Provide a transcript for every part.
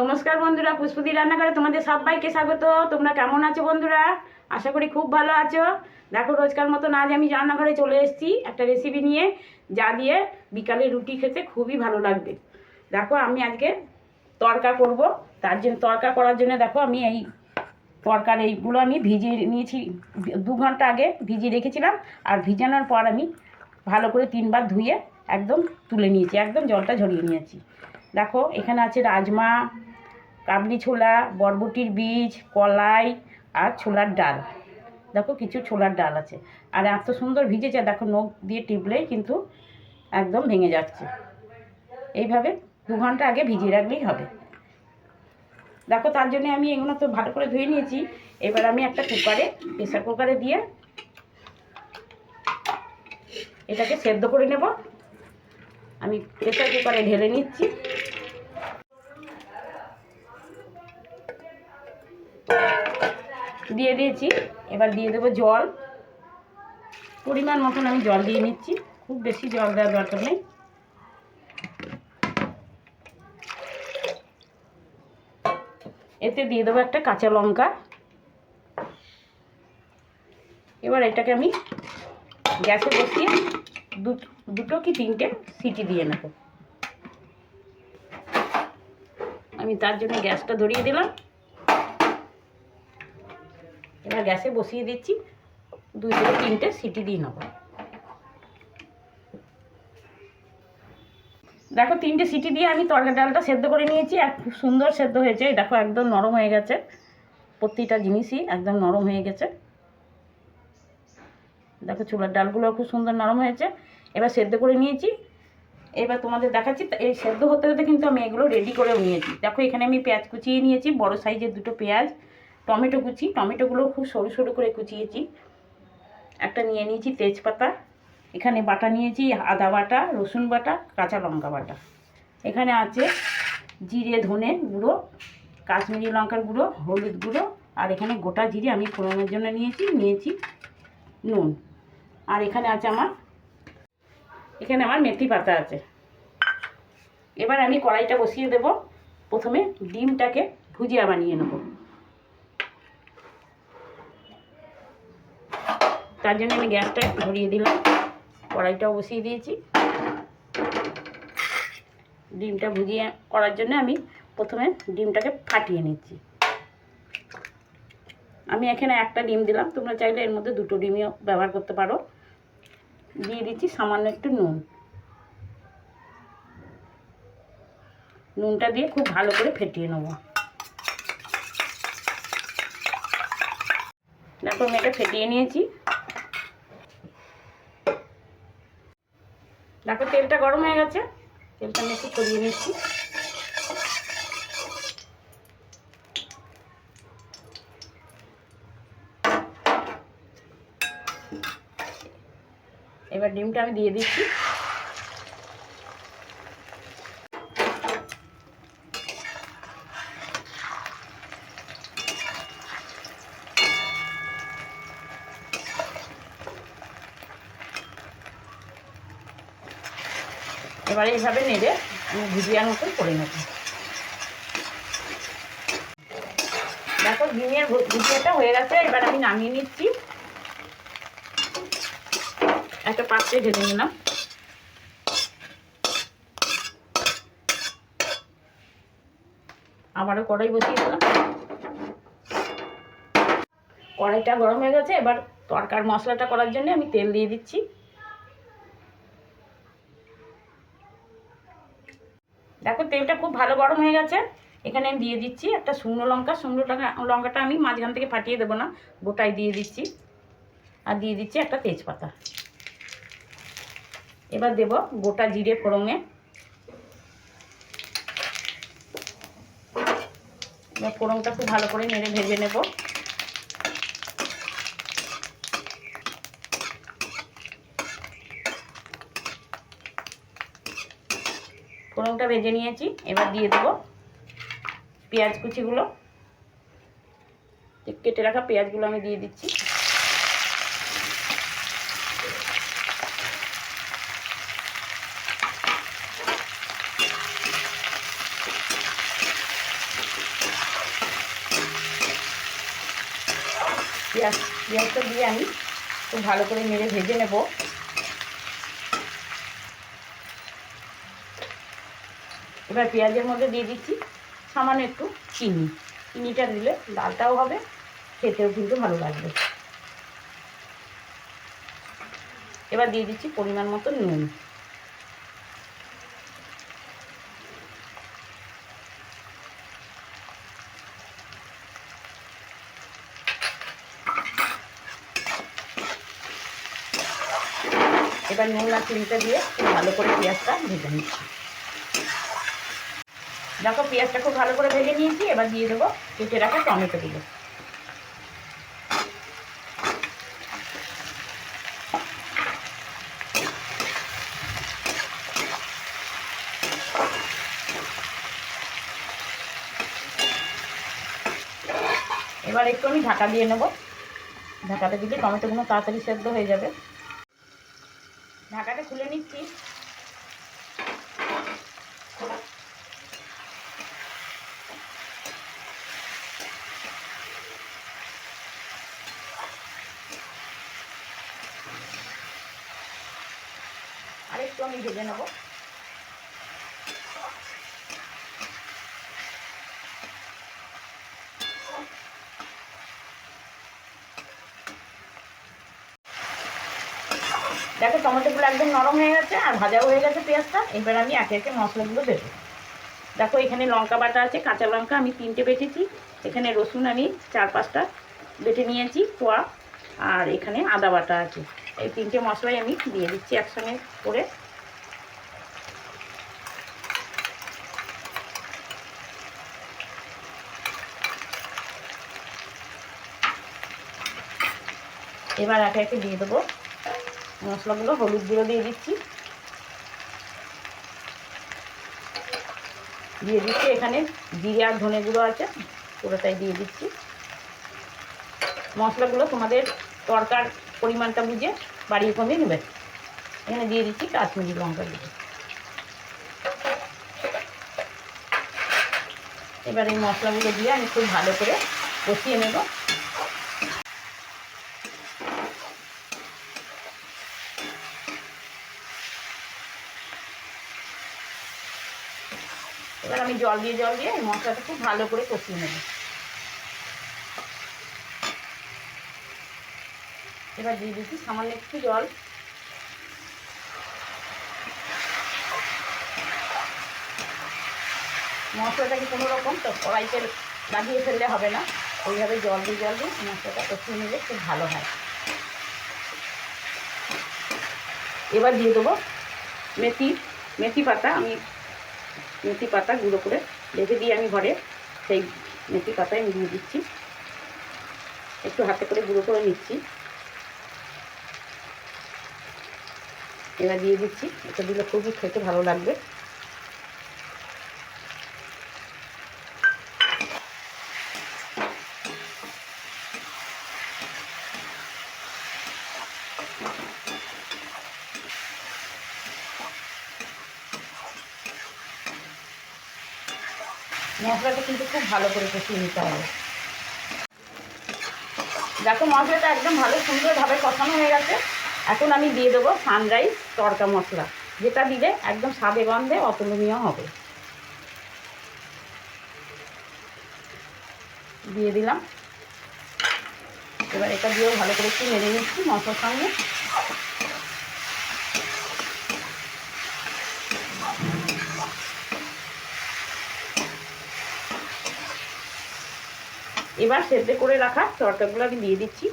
নমস্কার বন্ধুরা, পুষ্পদি রান্নাঘরে তোমাদের সবাইকে স্বাগত। তোমরা কেমন আছো বন্ধুরা? আশা করি খুব ভালো আছো। দেখো, রোজকার মতন আজ আমি রান্নাঘরে চলে এসেছি একটা রেসিপি নিয়ে, যা দিয়ে বিকালে রুটি খেতে খুবই ভালো লাগবে। দেখো, আমি আজকে তরকা করব। তার জন্য তরকা করার জন্য দেখো, আমি এই তরকার এইগুলো আমি ভিজিয়ে নিয়েছি। দু ঘণ্টা আগে ভিজিয়ে রেখেছিলাম, আর ভিজানোর পর আমি ভালো করে তিনবার ধুয়ে একদম তুলে নিয়েছি। একদম জলটা ঝরিয়ে নিয়েছি। দেখো, এখানে আছে রাজমা, কাবলি ছোলা, বরবটির বীজ, কলাই আর ছোলার ডাল। দেখো কিছু ছোলার ডাল আছে। আর এত সুন্দর ভিজেছে, দেখো নখ দিয়ে টিপলেই কিন্তু একদম ভেঙে যাচ্ছে। এইভাবে দু ঘণ্টা আগে ভিজিয়ে রাখলেই হবে। দেখো, তার জন্য আমি এগুলো তো ভালো করে ধুয়ে নিয়েছি। এবার আমি একটা কুকারে, প্রেসার কুকারে দিয়ে এটাকে সেদ্ধ করে নেব। আমি প্রেসার কুকারে ঢেলে নিচ্ছি। দিয়ে দিয়েছি। এবার দিয়ে দেবো জল। পরিমাণ মতন আমি জল দিয়ে নিচ্ছি। খুব বেশি জল দেওয়ার দরকার নেই। এতে দিয়ে দেবো একটা কাঁচা লঙ্কা। এবার এটাকে আমি গ্যাসে বসিয়ে দুটো কি তিনটে? সিটি দিয়ে নেব। আমি তার জন্য গ্যাসটা ধরিয়ে দিলাম। এবার গ্যাসে বসিয়ে দিচ্ছি। দুই থেকে তিনটে সিটি দিয়ে নেব। দেখো, তিনটে সিটি দিয়ে আমি তরকা ডালটা সেদ্ধ করে নিয়েছি। আর খুব সুন্দর সেদ্ধ হয়েছে। দেখো, একদম নরম হয়ে গেছে। প্রতিটা জিনিসই একদম নরম হয়ে গেছে। দেখো চুলার ডালগুলো খুব সুন্দর নরম হয়েছে। এবার সেদ্ধ করে নিয়েছি। এবার তোমাদের দেখাচ্ছি এই সেদ্ধ হতে হতে কিন্তু আমি এগুলো রেডি করেও নিয়েছি। দেখো এখানে আমি পেঁয়াজ কুচিয়ে নিয়েছি, বড় সাইজের দুটো পেঁয়াজ, টমেটো কুচি। টমেটোগুলো খুব সরু সরু করে কুচিয়েছি। একটা নিয়ে নিয়েছি তেজপাতা। এখানে বাটা নিয়েছি আদা বাটা, রসুন বাটা, কাঁচা লঙ্কা বাটা। এখানে আছে জিরে, ধনে গুঁড়ো, কাশ্মীরি লঙ্কার গুঁড়ো, হলুদ গুঁড়ো, আর এখানে গোটা জিরে আমি ফোড়নের জন্য নিয়েছি নিয়েছি নুন। আর এখানে আছে আমার, এখানে আমার মেথি পাতা আছে। এবার আমি কড়াইটা বসিয়ে দেব। প্রথমে ডিমটাকে ভুজিয়া বানিয়ে নেব। তার জন্য আমি গ্যাসটা ধরিয়ে দিলাম। কড়াইটাও বসিয়ে দিয়েছি। ডিমটা ভুজিয়ে করার জন্য আমি প্রথমে ডিমটাকে ফাটিয়ে নিচ্ছি। আমি এখানে একটা ডিম দিলাম। তোমরা চাইলে এর মধ্যে দুটো ডিমও ব্যবহার করতে পারো। দিয়ে দিচ্ছি সামান্য একটু নুন। নুনটা দিয়ে খুব ভালো করে ফেটিয়ে নেব। দেখো আমি এটা ফেটিয়ে নিয়েছি। দেখো তেলটা গরম হয়ে গেছে। তেলটা আমি একটু ছড়িয়ে নিচ্ছি। এবার ডিমটা আমি দিয়ে দিচ্ছি। এবারে এইভাবে নেড়ে ভুজিয়ার মতন করে নেব। দেখো ডিমের ভুজিয়াটা হয়ে গেছে, এবার আমি নামিয়ে নিচ্ছি। একটা পাত্রে ঢেলে নিলাম। আবারও কড়াই বসিয়ে দিলাম। কড়াইটা গরম হয়ে গেছে, এবার তরকার মশলাটা করার জন্য আমি তেল দিয়ে দিচ্ছি। দেখো, তেলটা খুব ভালো গরম হয়ে গেছে। এখানে আমি দিয়ে দিচ্ছি একটা শুকনো লঙ্কা। শুকনো লঙ্কা, লঙ্কাটা আমি মাঝখান থেকে ফাটিয়ে দেবো না গোটাই দিয়ে দিচ্ছি। আর দিয়ে দিচ্ছি একটা তেজপাতা। এবার দেব গোটা জিরে ফোড়ঙে এবার ফোড়নটা খুব ভালো করে নেড়ে ভেজে নেব। ফোড়নটা ভেজে নিয়েছি, এবার দিয়ে দেবো পেঁয়াজ কুচিগুলো। কেটে রাখা পেঁয়াজগুলো আমি দিয়ে দিচ্ছি পেঁয়াজ পেঁয়াজটা দিয়ে আমি খুব ভালো করে মেরে ভেজে নেব। এবার পেঁয়াজের মধ্যে দিয়ে দিচ্ছি সামান্য একটু চিনি। চিনিটা দিলে ডালটাও হবে, খেতেও কিন্তু ভালো লাগবে। এবার দিয়ে দিচ্ছি পরিমাণ মতো নুন। এবার নুন আর চিনিটা দিয়ে খুব ভালো করে পেঁয়াজটা ভেজে নিচ্ছি। দেখো, পেঁয়াজটা খুব ভালো করে ভেজে নিয়েছি, এবার দিয়ে দেবো কেটে রাখা টমেটোগুলো। এবার একটু আমি ঢাকা দিয়ে নেব। ঢাকাটা দিলে টমেটোগুলো তাড়াতাড়ি সেদ্ধ হয়ে যাবে। ঢাকাটা খুলে নিচ্ছি। আরেকটু আমি ভেজে নেব। দেখো, টমেটোগুলো একদম নরম হয়ে গেছে আর ভাজাও হয়ে গেছে পেঁয়াজটা। এবার আমি একে একে মশলাগুলো দেবো। দেখো, এখানে লঙ্কা বাটা আছে, কাঁচা লঙ্কা আমি তিনটে বেটেছি। এখানে রসুন আমি চার পাঁচটা বেটে নিয়েছি কোয়া আর এখানে আদা বাটা আছে। এই তিনটে মশলাই আমি দিয়ে দিচ্ছি একসঙ্গে করে। এবার একে একে দিয়ে দেবো। মশলাগুলো হলুদ গুঁড়ো দিয়ে দিচ্ছি। দিয়ে দিচ্ছি এখানে জিরে আর ধনে গুঁড়ো আছে, পুরোটাই দিয়ে দিচ্ছি। মশলাগুলো তোমাদের তরকার পরিমাণটা বুঝে বাড়িয়ে কমিয়ে নেবে। এখানে দিয়ে দিচ্ছি কাশ্মীরি লঙ্কা দিয়ে এবার এই মশলাগুলো দিয়ে আমি খুব ভালো করে কষিয়ে নেব। এবার আমি জল দিয়ে জল দিয়ে মশলাটা খুব ভালো করে কষিয়ে নেব। এবার দিয়ে দিচ্ছি সামান্য একটু জল। মশলাটাকে কোনো রকম? তো কড়াইতে লাগিয়ে ফেললে হবে না। ওইভাবে জল দিয়ে জল দিয়ে মশলাটা কষিয়ে নিলে খুব ভালো হয়। এবার দিয়ে দেবো মেথি মেথি পাতা আমি মেথি পাতা গুঁড়ো করে রেখে দিয়ে আমি ঘরে। সেই মেথি পাতায় মিলিয়ে দিচ্ছি। একটু হাতে করে গুঁড়ো করে নিচ্ছি। এবার দিয়ে দিচ্ছি। এটা দিলে খুবই খেতে ভালো লাগবে। মশলাটা কিন্তু খুব ভালো করে কষিয়ে নিতে হবে। দেখো মশলাটা একদম ভালো সুন্দরভাবে কষানো হয়ে গেছে। এখন আমি দিয়ে দেবো সানরাইজ তড়কা মশলা। যেটা দিলে একদম স্বাদে গন্ধে অতুলনীয় হবে। দিয়ে দিলাম। এবার এটা দিয়েও ভালো করে একটু নেড়ে নিচ্ছি মশলার সঙ্গে। এবার সেদ্ধ করে রাখা তরকাগুলো আমি দিয়ে দিচ্ছি।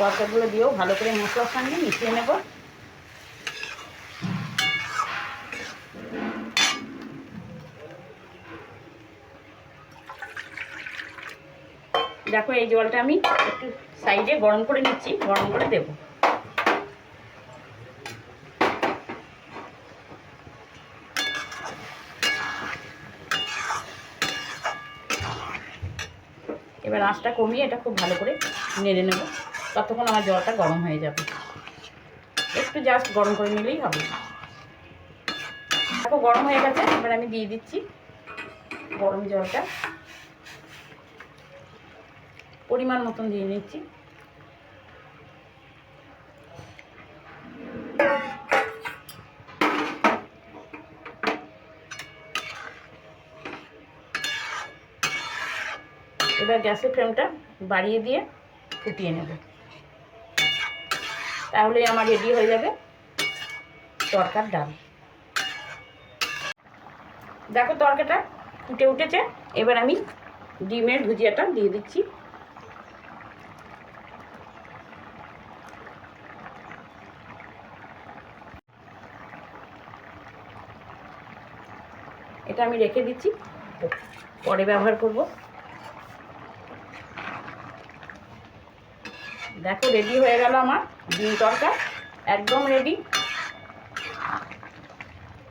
তরকাগুলো দিয়েও ভালো করে মশলার সঙ্গে মিশিয়ে নেব। দেখো এই জলটা আমি একটু সাইডে গরম করে নিচ্ছি, গরম করে দেবো। এবার আঁচটা কমিয়ে এটা খুব ভালো করে নেড়ে নেব। ততক্ষণ আমার জলটা গরম হয়ে যাবে। একটু জাস্ট গরম করে নিলেই হবে। দেখো, গরম হয়ে গেছে, এবার আমি দিয়ে দিচ্ছি গরম জলটা। পরিমাণ মতন দিয়ে নিচ্ছি। এবার গ্যাসের ফ্লেমটা বাড়িয়ে দিয়ে ফুটিয়ে নেব। তাহলে আমার রেডি হয়ে যাবে তরকার ডাল। দেখো তরকাটা ফুটে উঠেছে। এবার আমি ডিমের ভুজিয়াটা দিয়ে দিচ্ছি। এটা আমি রেখে দিচ্ছি। পরে ব্যবহার করব। দেখো রেডি হয়ে গেল আমার ডিম তরকা। একদম রেডি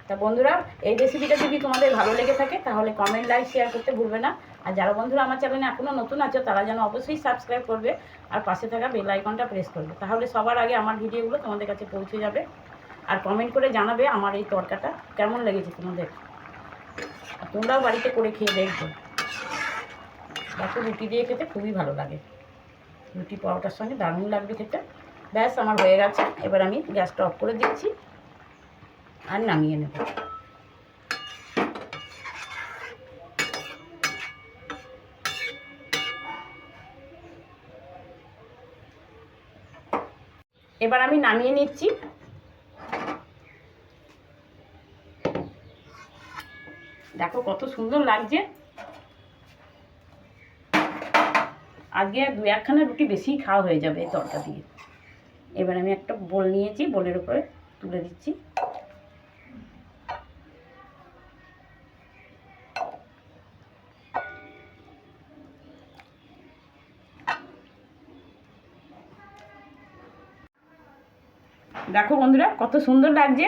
তা বন্ধুরা, এই রেসিপিটা যদি তোমাদের ভালো লেগে থাকে, তাহলে কমেন্ট লাইক শেয়ার করতে ভুলবে না। আর যারা বন্ধুরা আমার চ্যানেলে এখনও নতুন আছো, তারা যেন অবশ্যই সাবস্ক্রাইব করবে আর পাশে থাকা বেল আইকনটা প্রেস করবে। তাহলে সবার আগে আমার ভিডিওগুলো তোমাদের কাছে পৌঁছে যাবে। আর কমেন্ট করে জানাবে আমার এই তরকাটা কেমন লেগেছে তোমাদের। তোমরাও বাড়িতে করে খেয়ে দেখবে। দেখো, রুটি দিয়ে খেতে খুবই ভালো লাগে। রুটি পরোটার সঙ্গে দারুণ লাগবে খেতে। ব্যাস, আমার হয়ে গেছে। এবার আমি গ্যাসটা অফ করে দিচ্ছি আর নামিয়ে নেব। এবার আমি নামিয়ে নিচ্ছি। দেখো কত সুন্দর লাগছে। আজকে দু একখানা রুটি বেশি খাওয়া হয়ে যাবে তরকা দিয়ে। এবার আমি একটা বোল নিয়েছি, বোলের উপরে তুলে দিচ্ছি। দেখো বন্ধুরা, কত সুন্দর লাগছে।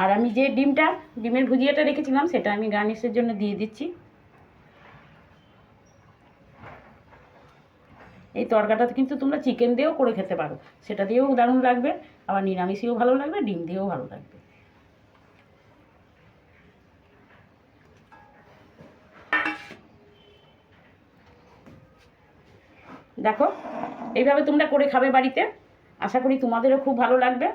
আর আমি যে ডিমটা, ডিমের ভুজিয়াটা রেখেছিলাম, সেটা আমি গার্নিশের জন্য দিয়ে দিচ্ছি। এই তরকাটা কিন্তু তোমরা চিকেন দিয়েও করে খেতে পারো। সেটা দিয়েও দারুণ লাগবে, আবার নিরামিষেও ভালো লাগবে, ডিম দিয়েও ভালো লাগবে। দেখো, এইভাবে তোমরা করে খাবে বাড়িতে, আশা করি তোমাদেরও খুব ভালো লাগবে।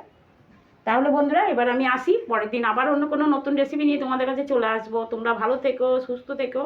তাহলে বন্ধুরা, এবার আমি আসি, পরের দিন আবার অন্য কোনো নতুন রেসিপি নিয়ে তোমাদের কাছে চলে আসব। তোমরা ভালো থেকো, সুস্থ থেকো।